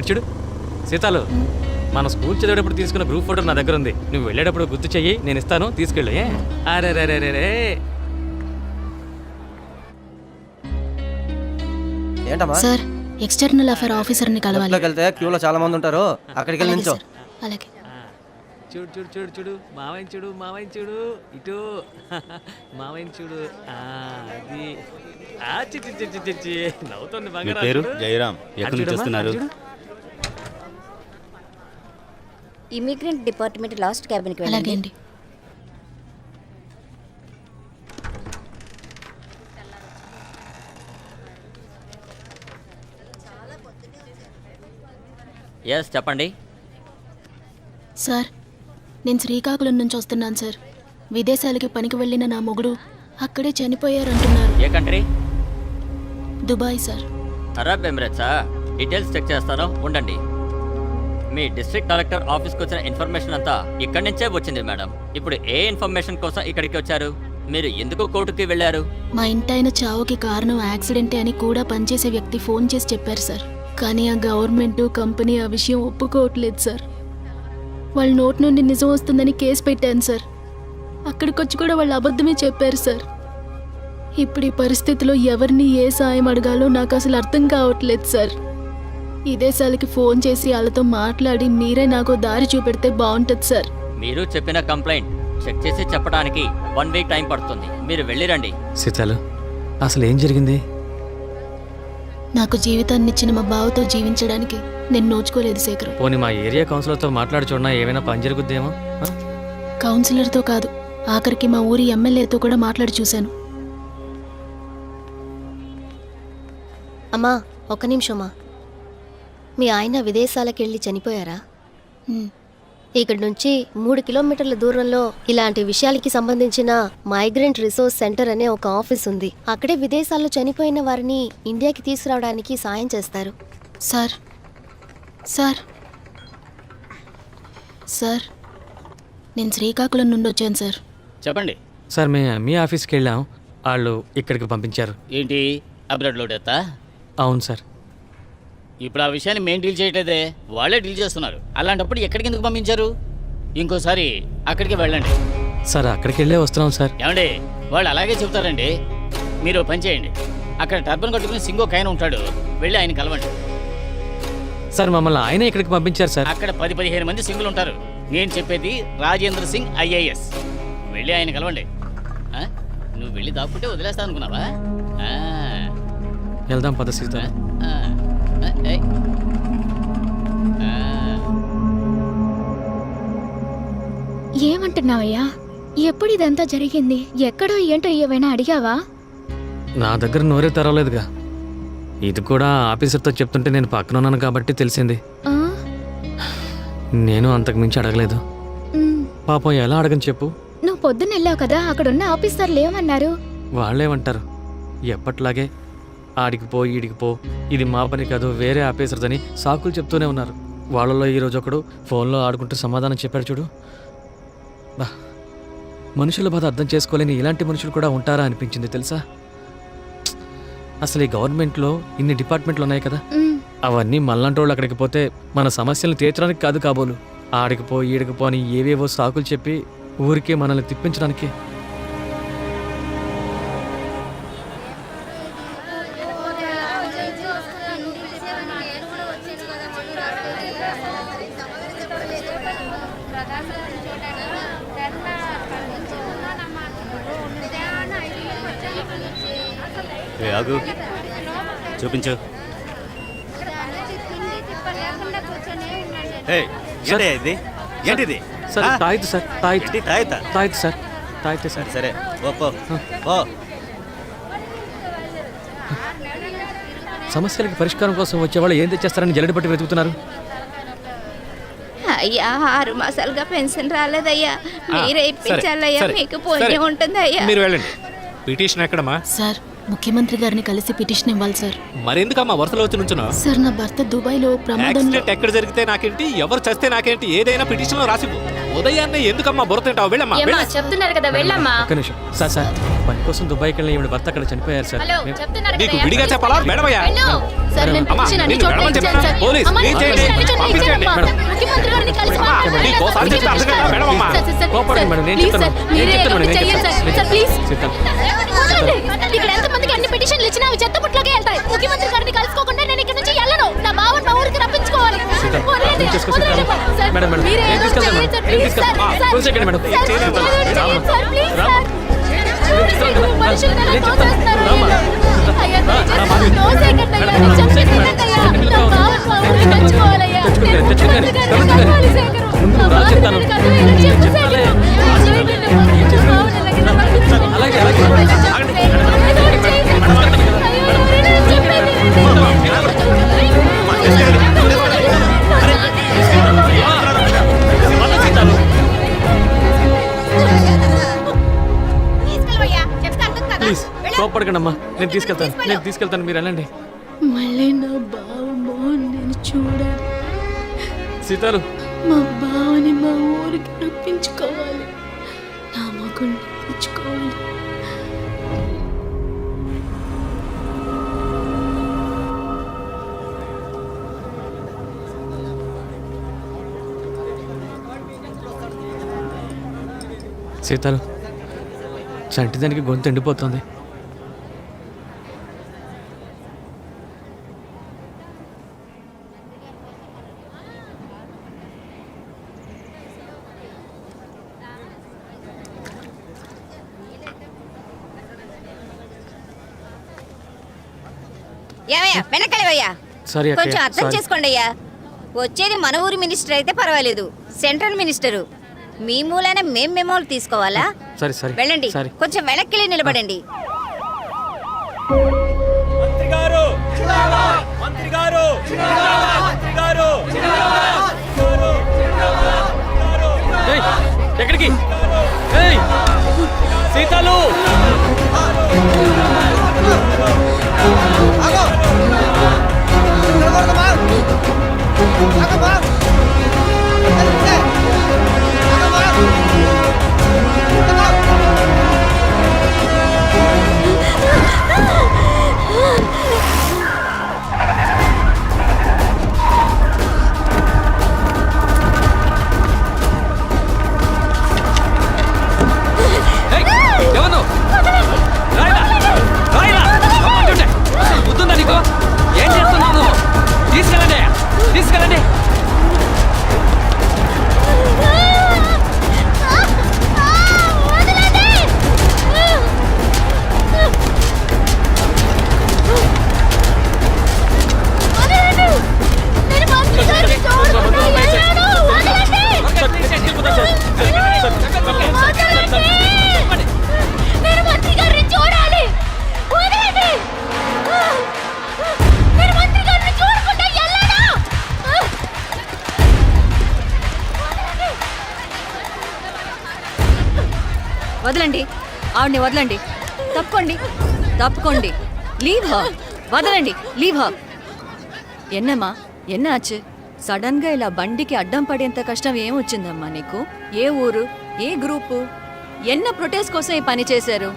ఇటు చూడు. సీతాలు మన స్కూల్ చదివేటప్పుడు తీసుకున్న గ్రూప్ ఫోటో నా దగ్గర ఉంది. నువ్వు వెళ్ళేటప్పుడు గుర్తు చెయ్యి నేను ఇస్తాను తీసుకెళ్ళు ఏ? అరే రే రే రే రే ఏంటమ్మా సార్ ఎక్స్టర్నల్ అఫైర్ ఆఫీసర్ని కలవాలి. లోకి వెళ్తే క్యూలో చాలా మంది ఉంటారు. అక్కడికి వెళ్ళి అలాగే నించో సార్ అలాగే. చూడు చూడు చూడు చూడు. మావయ్య చూడు మావయ్య చూడు. ఇటు. మావయ్య చూడు. ఆ, అది. ఆ, చి, చి, చి, చి, చి, చి. నవ్వుతోంది బంగారం పేరు? చూడు. జయరాం. ఎక్కడి నుంచి చూడమ్మా, వస్తున్నారు? అటు చూడు. ఇమిగ్రెంట్ డిపార్ట్మెంట్ లాస్ట్ క్యాబిన్కి అలాగే వెళ్ళండి అండి. ఎస్ చెప్పండి. సార్ నేను శ్రీకాకుళం నుంచి వస్తున్నాను సార్. విదేశాలకి పనికి వెళ్ళిన నా మొగుడు అక్కడే చనిపోయారంటున్నారు. ఏ కంట్రీ? Dubai sir. అరబ్ ఎమిరేట్సా? డీటెయిల్స్ చెక్ చేస్తాను. ఉండండి. మీ డిస్ట్రిక్ట్ కలెక్టర్ ఆఫీస్కి వచ్చిన ఇన్ఫర్మేషన్ అంతా ఇక్కడి నుంచే వచ్చింది మేడం ఇప్పుడు ఏ ఇన్ఫర్మేషన్ కోసం ఇక్కడికి వచ్చారు? మీరు ఎందుకు కోర్టుకి వెళ్ళారు? మా ఇంటాయన చావుకి కారణం యాక్సిడెంటే అని కూడా పనిచేసే వ్యక్తి ఫోన్ చేసి చెప్పారు సార్. కానీ ఆ గవర్నమెంట్ కంపెనీ ఆ విషయం ఒప్పుకోవట్లేదు సార్. వాళ్ళ నోటి నుండి నిజం వస్తుందని కేసు పెట్టాను సార్. అక్కడికి వచ్చి కూడా వాళ్ళు అబద్ధమే చెప్పారు సార్. ఇప్పుడు ఈ పరిస్థితిలో ఎవరిని ఏ సాయం అడగాలో నాకు అసలు అర్థం కావట్లేదు సార్. ఈ దేశాలకి ఫోన్ చేసి వాళ్ళతో మాట్లాడి మీరే నాకు దారి చూపెడితే బాగుంటుంది సార్. మీరు చెప్పిన కంప్లైంట్ చెక్ చేసి చెప్పడానికి వన్ వీక్ టైం పడుతుంది. మీరు వెళ్ళిరండి. సీతాలు అసలు ఏం జరిగింది? నాకు జీవితాన్ని ఇచ్చిన మా బావతో జీవించడానికి నేను నోచుకోలేదు శేఖర్. పోనీ మా ఏరియా కౌన్సిలర్తో మాట్లాడి చూడనా ఏమైనా పని జరుగుద్దేమో? ఆ? కౌన్సిలర్తో కాదు ఆఖరికి మా ఊరి ఎమ్మెల్యేతో కూడా మాట్లాడి చూశాను. అమ్మా ఒక్క నిమిషమా మీ ఆయన విదేశాలకు వెళ్ళి చనిపోయారా ఇక్కడి నుంచి మూడు కిలోమీటర్ల దూరంలో ఇలాంటి విషయాలకి సంబంధించిన మైగ్రెంట్ రిసోర్స్ సెంటర్ అనే ఒక ఆఫీస్ ఉంది. అక్కడే విదేశాల్లో చనిపోయిన వారిని ఇండియాకి తీసుకురావడానికి సాయం చేస్తారు. సార్. సార్. సార్. నేను శ్రీకాకుళం నుండి వచ్చాను సార్. చెప్పండి. సార్ మీ మీ ఆఫీస్కి వెళ్ళాం. వాళ్ళు ఇక్కడికి పంపించారు. ఏంటి? అబ్రాడ్ లోడ్ అవును సార్. ఇప్పుడు ఆ విషయాన్ని మేము డీల్ చేయట్లేదే వాళ్ళే డీల్ చేస్తున్నారు. అలాంటప్పుడు ఎక్కడికి ఎందుకు పంపించారు? ఇంకోసారి అక్కడికి వెళ్ళండి. సార్ అక్కడికి వెళ్ళే వస్తున్నాం సార్. ఏమండి వాళ్ళు అలాగే చెబుతారండి మీరు పని చేయండి. అక్కడ టర్బన్ కట్టుకుని సింగో కైన ఉంటాడు. వెళ్ళి ఆయన కలవండి. సార్ మమ్మల్ని ఆయనే ఇక్కడికి పంపించారు సార్. అక్కడ పది పదిహేను మంది సింగులు ఉంటారు. నేను చెప్పేది రాజేంద్ర సింగ్ ఐఏఎస్. వెళ్ళి ఆయన కలవండి. ఆ? నువ్వు వెళ్ళి దాక్కుంటే వదిలేస్తా అనుకున్నావా? ఆ. వెళ్దాం పద సీత. ఆ. ఏమంటున్నావయ్యా ఎప్పుడు ఇదంతా జరిగింది? ఎక్కడో ఏంటో ఏవైనా అడిగావా? నా దగ్గర నోరే తెరవలేదుగా. ఇది కూడా ఆఫీసర్తో చెప్తుంటే నేను పక్కన ఉన్నాను కాబట్టి తెలిసింది? నేను అంతకు మించి అడగలేదు పాపం ఎలా అడగని చెప్పు? నువ్వు పొద్దున్న వెళ్ళావు కదా అక్కడున్న ఆఫీసర్లు ఏమన్నారు? వాళ్ళేమంటారు? ఎప్పట్లాగే ఆడికి పో ఈడికి పో. ఇది మా పని కాదు వేరే ఆఫీసర్దని సాకులు చెప్తూనే ఉన్నారు. వాళ్ళలో ఈరోజు ఒకడు ఫోన్లో ఆడుకుంటూ సమాధానం చెప్పాడు చూడు. బా మనుషుల బాధ అర్థం చేసుకోలేని ఇలాంటి మనుషులు కూడా ఉంటారా అనిపించింది తెలుసా? అసలు ఈ గవర్నమెంట్లో ఇన్ని డిపార్ట్మెంట్లు ఉన్నాయి కదా. అవన్నీ మళ్ళంటి వాళ్ళు అక్కడికి పోతే మన సమస్యలను తీర్చడానికి కాదు కాబోలు. ఆడికి పో ఈడికి పో అని ఏవేవో సాకులు చెప్పి ఊరికే మనల్ని తిప్పించడానికి ఏ ఆగు. చూపించు. ఏయ్, ఏంటి ఇది? ఏంటిది? సార్ ఆ? సార్ తాయితు. ఏంటి తాయత? Sir తాయితే sir. సరే ఓ పో. ఓ సమస్యలకు పరిష్కారం కోసం వచ్చేవాళ్ళు ఏం తెచ్చేస్తారని జల్లెడ పట్టి వెతుకుతున్నారు? అయ్యా ఆరు మాసాలుగా పెన్షన్ రాలేదయ్యా. మీరే ఇప్పించాలయ్యా మీకు. పుణ్యం ఉంటుంది అయ్యా మీరు వెళ్ళండి. పిటిషన్ ఎక్కడమ్మా? సార్ ముఖ్యమంత్రి గారిని కలిసి పిటిషన్ ఇవ్వాలి సార్. మరెందుకమ్మా వరుసలో వచ్చి నుంచున్నా సార్ నా భర్త దుబాయ్లో ప్రమాదంలో యాక్సిడెంట్ ఎక్కడ జరిగితే నాకేంటి ఎవరు చస్తే నాకేంటి ఏదైనా పిటిషన్లో రాసిపో ఉదయాన్నే ఎందుకమ్మా బుర్ర తింటావు వెళ్ళమ్మా వెళ్ళు. చెప్తున్నారు కదా వెళ్ళమ్మా ఒక్క నిమిషం సార్ సార్ పని కోసం దుబాయ్కి వెళ్ళి ఈవిడ భర్త అక్కడ చనిపోయారు సార్ హలో మేము- చెప్తున్నారు నీకు కదా, విడిగా చెప్పాలా మేడమయ్యా వెళ్ళు. సార్ నేను అమ్మా, పిటిషన్ అన్ని నిన్ను చోట్ల వెళ్ళమని ఇచ్చాను చెప్పాను. సార్ పోలీస్, అమ్మా, నేను రిలీజ్ పిటిషన్ అన్ని చేయండి. చోట్ల పంపించండి. ఇచ్చానమ్మా. మేడం. ముఖ్యమంత్రి గారిని కలిసి అమ్మా, మాట్లాడాను. నీకు ఓసారి సార్, చెప్తే అర్థం కాదా? సార్, మేడం అమ్మా. సార్, సార్, సార్, కోపడకండి మేడం, నేను ప్లీజ్ చెప్తాను. సార్, నేను మీరే చెప్తాను ఏదో మేడం, ఒకటి నేను చెయ్యండి చెప్తాను. సార్. Sir, please. చెప్తాను. వదలండి. ఇక్కడ ఎంతమందికి అన్ని పిటిషన్లు ఇచ్చినా అవి చెత్త పుట్లోకే వెళ్తాయి ముఖ్యమంత్రి గారిని కలుసుకోకుండా నేను మేడం, మేడం, నేను తీసుకెళ్తాను నేను తీసుకెళ్తాను. కొంచెం సెకండ్ మేడం. సార్, చేస్తాను. కోపడకండి అమ్మా నేను తీసుకెళ్తాను. నేను తీసుకెళ్తాను. మీరు వెళ్ళండి. మళ్ళీ నా బావ మోహన్ నేను చూడాలి. సీతాలు మా బావని మా ఊరికి రప్పించుకోవాలి. నా మగుల్ని రప్పించుకోవాలి. సీతాలు చంటిదానికి గొంతు ఎండిపోతుంది. ఏమయ్యా వెనకలేవయ్యా సారీ కొంచెం అర్థం. చేసుకోండి అయ్యా వచ్చేది మన ఊరి మినిస్టర్ అయితే పర్వాలేదు సెంట్రల్ మినిస్టరు. మీ మూలైన మేం మెమోలు తీసుకోవాలా? సరే సరే వెళ్ళండి సరే కొంచెం వెనక్కి నిలబడండి. మంత్రి గారు! మంత్రి గారు! మంత్రి గారు ఆవిడని వదలండి. తప్పుకోండి తప్పుకోండి. Leave her. వదలండి. Leave her. ఎన్నమ్మా? ఎన్నాచ్చు సడన్గా ఇలా బండికి అడ్డం పడేంత కష్టం ఏమొచ్చిందమ్మా నీకు? ఏ ఊరు? ఏ గ్రూపు? ఎన్న ప్రొటెస్ట్ కోసం ఈ పని చేశారు?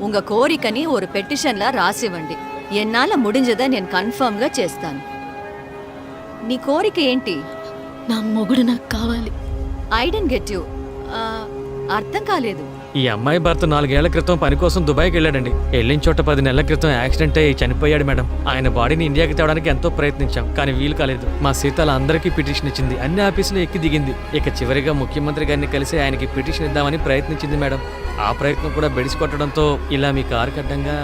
ఉంగ కోరికని ஒரு పెటిషన్లా రాసివ్వండి. ఎన్నాల ముడిందే నేను కన్ఫర్మ్గా చేస్తాను. నీ కోరిక ఏంటి? నా మొగుడు నాకు కావాలి. I don't get you. అర్థం కాలేదు. ఈ అమ్మాయి భర్త నాలుగేళ్ళ క్రితం పని కోసం దుబాయ్కి వెళ్ళాడండి. వెళ్ళిన చోట పది నెలల క్రితం యాక్సిడెంట్ అయ్యి చనిపోయాడు మేడం. ఆయన బాడీని ఇండియాకి తేవడానికి ఎంతో ప్రయత్నించాం కానీ వీలు కాలేదు. మా సీతాల అందరికీ పిటిషన్ ఇచ్చింది. అన్ని ఆఫీసులు ఎక్కి దిగింది. ఇక చివరిగా ముఖ్యమంత్రి గారిని కలిసి ఆయనకి పిటిషన్ ఇద్దామని ప్రయత్నించింది మేడం. ఆ ప్రయత్నం కూడా బెడిసి కొట్టడంతో ఇలా మీ car కడ్డంగా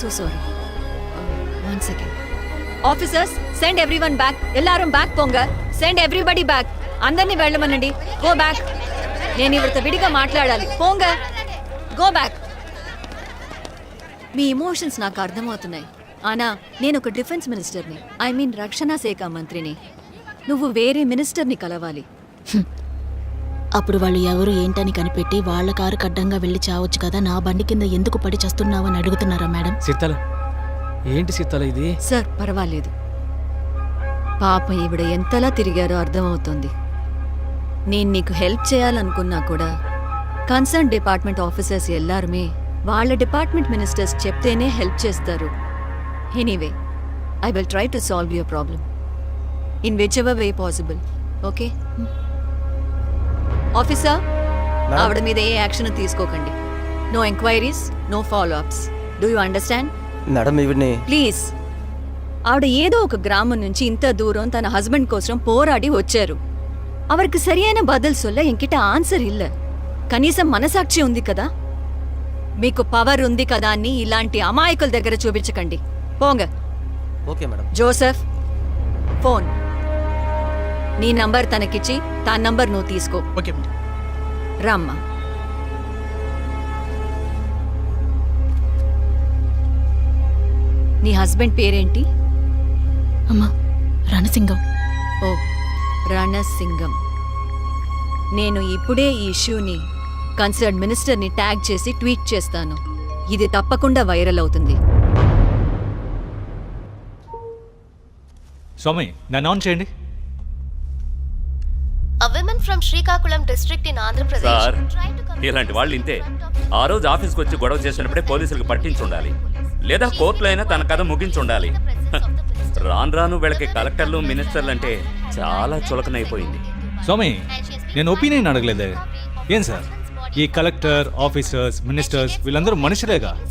so officers send everyone back ఎల్లారం back పోంగ సెండ్ ఎవ్రీబడి బ్యాక్ అందరినీ వెళ్ళమనండి గో బ్యాక్ నేను ఇవిడతో విడిగా మాట్లాడాలి. పోంగ. గో బ్యాక్ మీ ఇమోషన్స్ నాకు అర్థమవుతున్నాయి. ఆనా నేను ఒక డిఫెన్స్ మినిస్టర్ని ఐ మీన్ రక్షణ శాఖ మంత్రిని. నువ్వు వేరే మినిస్టర్ని కలవాలి. అప్పుడు వాళ్ళు ఎవరు ఏంటని కనిపెట్టి వాళ్ళ కారు కడ్డంగా వెళ్ళి చావచ్చు కదా నా బండి కింద ఎందుకు పడి చేస్తున్నావని అడుగుతున్నారా మేడం? సీతాలు ఏంటి సీతాలు ఇది? సార్ పర్వాలేదు. పాపం ఈవిడ ఎంతలా తిరిగారో అర్థమవుతోంది. నేను నీకు హెల్ప్ చేయాలనుకున్నా కూడా కన్సర్న్ డిపార్ట్మెంట్ ఆఫీసర్స్ ఎల్లారుమే వాళ్ళ డిపార్ట్మెంట్ మినిస్టర్స్ చెప్తేనే హెల్ప్ చేస్తారు. Anyway I will try to solve your problem. In which ever way possible okay? Officer. ఆవిడ మీద ఏ యాక్షన్ తీసుకోకండి. No enquiries no follow ups do you understand? Madam ఈవిడ్ని please. ఆవిడ ఏదో ఒక గ్రామం నుంచి ఇంత దూరం తన హస్బెండ్ కోసం పోరాడి వచ్చారు. அவருக்கு சரியான பதில் சொல்ல என்கிட்ட ఆన్సర్ இல்ல కనీసం మనసాక్షి ఉంది కదా మీకు పవర్ ఉంది కదా అని ఇలాంటి అమాయకుల దగ్గర చూపించకండి పోంగ ఓకే మేడం జోసెఫ్ ఫోన్ నీ నంబర్ తనకిచ్చి తా నంబర్ నువ్వు తీసుకో ఓకే రామ్మా నీ హస్బెండ్ పేరేంటి అమ్మా రణసింగం ఓ రణసింగం. నేను ఇప్పుడే ఈ ఇష్యూని కన్సర్న్ మినిస్టర్ని ట్యాగ్ చేసి ట్వీట్ చేస్తాను. ఇది తప్పకుండా వైరల్ అవుతుంది. స్వామి నన్ను ఆన్ చేయండి. A woman from Srikakulam district in Andhra Pradesh sir tried to come ఇలాంటి వాళ్ళు ఇంతే. ఆ రోజు ఆఫీస్కి వచ్చి గొడవ చేసినప్పుడే పోలీసులకు పట్టించి ఉండాలి లేదా కోర్టులో అయినా తన కథ ముగించి ఉండాలి రాను రాను వీళ్ళకి కలెక్టర్లు మినిస్టర్లు అంటే చాలా చులకనైపోయింది. స్వామి నేను ఒపీనియన్ అడగలేదే. ఏం సార్? ఈ కలెక్టర్ ఆఫీసర్స్ మినిస్టర్స్ వీళ్ళందరూ మనుషులేగా?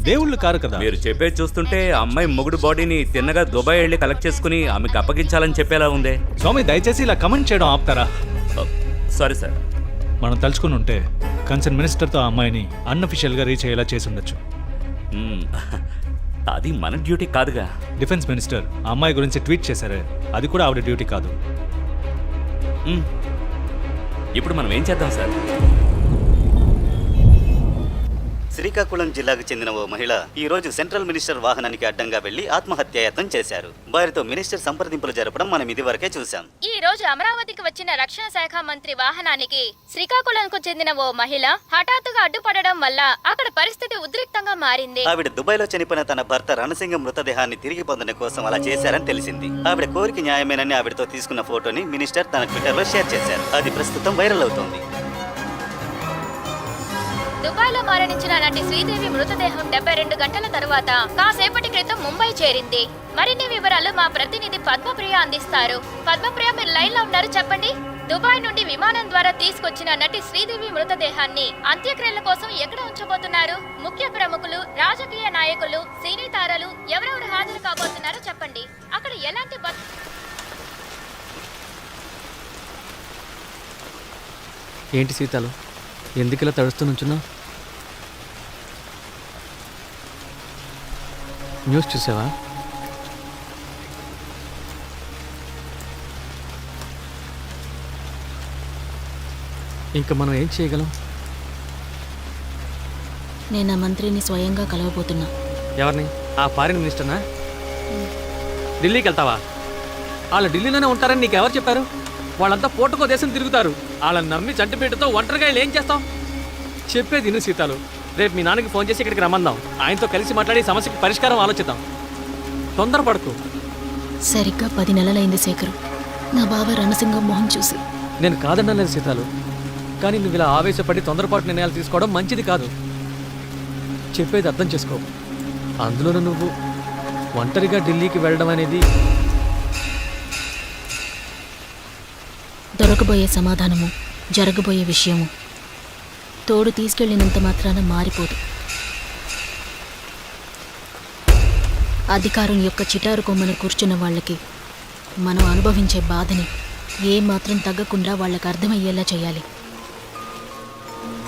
దేవుళ్ళు కారు కదా? మీరు చెప్పేది చూస్తుంటే అమ్మాయి మొగుడు బాడీని తిన్నగా దుబాయ్ వెళ్ళి కలెక్ట్ చేసుకుని ఆమెకు అప్పగించాలని చెప్పేలా ఉందే. స్వామి దయచేసి ఇలా కమెంట్ చేయడం ఆపుతారా? Sorry sir. మనం తలుచుకుని ఉంటే కన్సర్న్ మినిస్టర్తో ఆ అమ్మాయిని అన్అఫిషియల్గా రీచ్ అయ్యేలా చేసి ఉండొచ్చు. అది మన డ్యూటీ కాదుగా. డిఫెన్స్ మినిస్టర్ ఆ అమ్మాయి గురించి ట్వీట్ చేశారే. అది కూడా ఆవిడ డ్యూటీ కాదు. ఇప్పుడు మనం ఏం చేద్దాం సార్? శ్రీకాకుళం జిల్లాకు చెందిన ఓ మహిళ ఈ రోజు సెంట్రల్ మినిస్టర్ వాహనానికి అడ్డంగా వెళ్ళి ఆత్మహత్యాయత్నం చేశారు. వారితో మినిస్టర్ సంప్రదింపులు జరపడం మనం ఇదివరకే చూశాం. ఈ రోజు అమరావతికి వచ్చిన రక్షణ శాఖ మంత్రి వాహనానికి శ్రీకాకుళంకు చెందిన ఓ మహిళ హఠాత్తుగా అడ్డుపడడం వల్ల అక్కడ పరిస్థితి ఉద్రిక్తంగా మారింది. ఆవిడ దుబాయ్లో చనిపోయిన తన భర్త రణసింగం మృతదేహాన్ని తిరిగి పొందడం కోసం అలా చేశారని తెలిసింది. ఆవిడ కోరిక న్యాయమేనని ఆవిడతో తీసుకున్న ఫోటోని మినిస్టర్ తన ట్విట్టర్లో షేర్ చేశారు. అది ప్రస్తుతం వైరల్ అవుతోంది. ముంబైలో మరణించిన నటి శ్రీదేవి మృతదేహం డెబ్బై రెండు గంటల తరువాత కాసేపటి క్రితం ముంబై చేరింది. మరిన్ని వివరాలు మా ప్రతినిధి పద్మప్రియ అందిస్తారు. పద్మప్రియ మీరు లైన్లో ఉన్నారు చెప్పండి. దుబాయ్ నుండి విమానం ద్వారా తీసుకొచ్చిన నటి శ్రీదేవి మృతదేహాన్ని అంత్యక్రియల కోసం ఎక్కడ ఉంచబోతున్నారు? ముఖ్య ప్రముఖులు రాజకీయ నాయకులు సినీ తారలు ఎవరెవరు హాజరు కాబోతున్నారో చెప్పండి. అక్కడ ఎలాంటి ఏంటి సీతాలు? ఎందుకు ఇలా తడుస్తూ నుంచున్నావు? న్యూస్ చూసావా? ఇంకా మనం ఏం చేయగలం? నేను ఆ మంత్రిని స్వయంగా కలవబోతున్నా. ఎవరిని? ఆ ఫారిన్ మినిస్టర్నా? ఢిల్లీకి వెళ్తావా వాళ్ళు ఢిల్లీలోనే ఉంటారని నీకు ఎవరు చెప్పారు? వాళ్ళంతా పూటకో దేశం తిరుగుతారు. వాళ్ళని నమ్మి చంటిపేటతో ఒంటరిగా ఏం చేస్తాం? చెప్పేది విను సీతాలు. రేపు మీ నాన్నకి ఫోన్ చేసి ఇక్కడికి రమ్మందాం. ఆయనతో కలిసి మాట్లాడి సమస్యకి పరిష్కారం ఆలోచిద్దాం. తొందరపడకు. సరిగ్గా పది నెలలైంది శేఖరు. నా బావ రణసింగం మొహం చూసి. నేను కాదనలేదు సీతాలు. కానీ నువ్వు ఇలా ఆవేశపడి తొందరపాటు నిర్ణయాలు తీసుకోవడం మంచిది కాదు. చెప్పేది అర్థం చేసుకో. అందులోనూ నువ్వు ఒంటరిగా ఢిల్లీకి వెళ్ళడం అనేది దొరకబోయే సమాధానము జరగబోయే విషయము. తోడు తీసుకెళ్ళినంత మాత్రాన మారిపోదు. అధికారం యొక్క చిటారు కొమ్మను కూర్చున్న వాళ్ళకి మనం అనుభవించే బాధని ఏ మాత్రం తగ్గకుండా వాళ్ళకి అర్థమయ్యేలా చేయాలి.